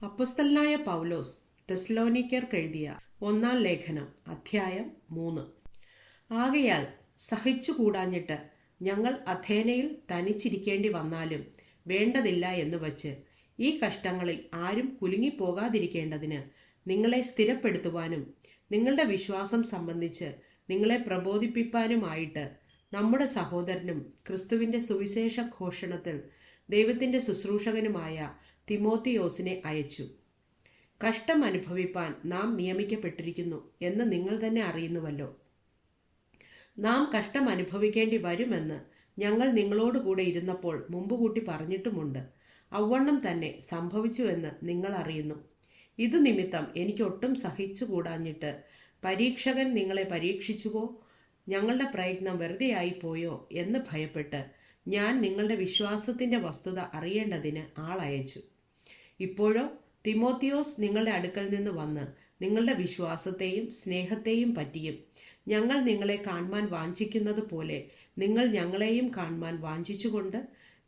അപ്പസ്തലനായ പൗലോസ് തെസ്ലോനിക്കർക്ക് എഴുതിയ ഒന്നാം ലേഖനം അധ്യായം മൂന്ന്. ആകയാൽ സഹിച്ചുകൂടാഞ്ഞിട്ട് ഞങ്ങൾ അഥേനയിൽ തനിച്ചിരിക്കേണ്ടി വന്നാലും വേണ്ടതില്ല എന്ന് വച്ച് ഈ കഷ്ടങ്ങളിൽ ആരും കുലുങ്ങിപ്പോകാതിരിക്കേണ്ടതിന് നിങ്ങളെ സ്ഥിരപ്പെടുത്തുവാനും നിങ്ങളുടെ വിശ്വാസം സംബന്ധിച്ച് നിങ്ങളെ പ്രബോധിപ്പിപ്പാനുമായിട്ട് നമ്മുടെ സഹോദരനും ക്രിസ്തുവിന്റെ സുവിശേഷ ഘോഷണത്തിൽ ദൈവത്തിന്റെ ശുശ്രൂഷകനുമായ തിമോത്തിയോസിനെ അയച്ചു. കഷ്ടം അനുഭവിപ്പാൻ നാം നിയമിക്കപ്പെട്ടിരിക്കുന്നു എന്ന് നിങ്ങൾ തന്നെ അറിയുന്നുവല്ലോ. നാം കഷ്ടം അനുഭവിക്കേണ്ടി വരുമെന്ന് ഞങ്ങൾ നിങ്ങളോടുകൂടെ ഇരുന്നപ്പോൾ മുമ്പ് കൂട്ടി പറഞ്ഞിട്ടുമുണ്ട്. അവണ്ണം തന്നെ സംഭവിച്ചുവെന്ന് നിങ്ങൾ അറിയുന്നു. ഇതു നിമിത്തം എനിക്കൊട്ടും സഹിച്ചുകൂടാഞ്ഞിട്ട് പരീക്ഷകൻ നിങ്ങളെ പരീക്ഷിച്ചുവോ? ഞങ്ങളുടെ പ്രയത്നം വെറുതെയായി പോയോ എന്ന് ഭയപ്പെട്ട് ഞാൻ നിങ്ങളുടെ വിശ്വാസത്തിന്റെ വസ്തുത അറിയേണ്ടതിന് ആളയച്ചു. ഇപ്പോഴോ തിമോത്തിയോസ് നിങ്ങളുടെ അടുക്കൽ നിന്ന് വന്ന് നിങ്ങളുടെ വിശ്വാസത്തെയും സ്നേഹത്തെയും പറ്റിയും ഞങ്ങൾ നിങ്ങളെ കാണുവാൻ വാഞ്ചിക്കുന്നത് പോലെ നിങ്ങൾ ഞങ്ങളെയും കാണുവാൻ വാഞ്ചിച്ചുകൊണ്ട്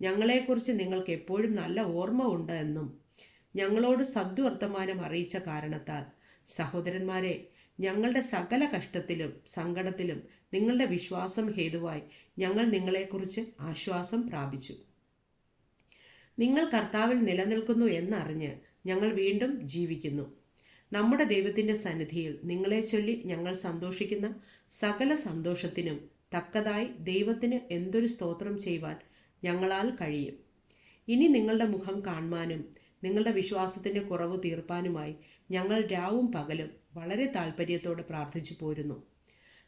ഞങ്ങളെക്കുറിച്ച് നിങ്ങൾക്ക് എപ്പോഴും നല്ല ഓർമ്മ ഉണ്ട് എന്നും ഞങ്ങളോട് സദ്വർത്തമാനം അറിയിച്ച കാരണത്താൽ. സഹോദരന്മാരെ ഞങ്ങളുടെ സകല കഷ്ടത്തിലും സങ്കടത്തിലും നിങ്ങളുടെ വിശ്വാസം ഹേതുവായി ഞങ്ങൾ നിങ്ങളെക്കുറിച്ച് ആശ്വാസം പ്രാപിച്ചു. നിങ്ങൾ കർത്താവിൽ നിലനിൽക്കുന്നു എന്നറിഞ്ഞ് ഞങ്ങൾ വീണ്ടും ജീവിക്കുന്നു. നമ്മുടെ ദൈവത്തിന്റെ സന്നിധിയിൽ നിങ്ങളെ ചൊല്ലി ഞങ്ങൾ സന്തോഷിക്കുന്ന സകല സന്തോഷത്തിനും തക്കതായി ദൈവത്തിന് എന്തൊരു സ്തോത്രം ചെയ്യുവാൻ ഞങ്ങളാൽ കഴിയും. ഇനി നിങ്ങളുടെ മുഖം കാണുവാനും നിങ്ങളുടെ വിശ്വാസത്തിന്റെ കുറവ് തീർപ്പാനുമായി ഞങ്ങൾ രാവും പകലും വളരെ താല്പര്യത്തോടെ പ്രാർത്ഥിച്ചു പോരുന്നു.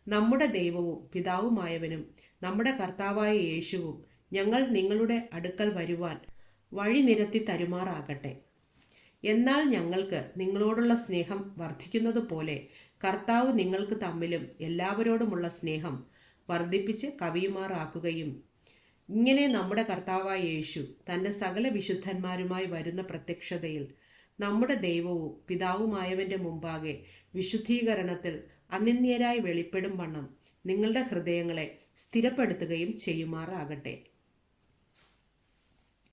നമ്മുടെ ദൈവവും പിതാവുമായവനും നമ്മുടെ കർത്താവായ യേശുവും ഞങ്ങൾ നിങ്ങളുടെ അടുക്കൽ വരുവാൻ വഴി നിരത്തി തരുമാറാകട്ടെ. എന്നാൽ ഞങ്ങൾക്ക് നിങ്ങളോടുള്ള സ്നേഹം വർദ്ധിക്കുന്നത് പോലെ കർത്താവ് നിങ്ങൾക്ക് തമ്മിലും എല്ലാവരോടുമുള്ള സ്നേഹം വർദ്ധിപ്പിച്ച് കവിയുമാറാക്കുകയും ഇങ്ങനെ നമ്മുടെ കർത്താവായ യേശു തന്റെ സകല വിശുദ്ധന്മാരുമായി വരുന്ന പ്രത്യക്ഷതയിൽ നമ്മുടെ ദൈവവും പിതാവുമായവന്റെ മുമ്പാകെ വിശുദ്ധീകരണത്തിൽ അനിന്യരായി വെളിപ്പെടും വണ്ണം നിങ്ങളുടെ ഹൃദയങ്ങളെ സ്ഥിരപ്പെടുത്തുകയും ചെയ്യുമാറാകട്ടെ.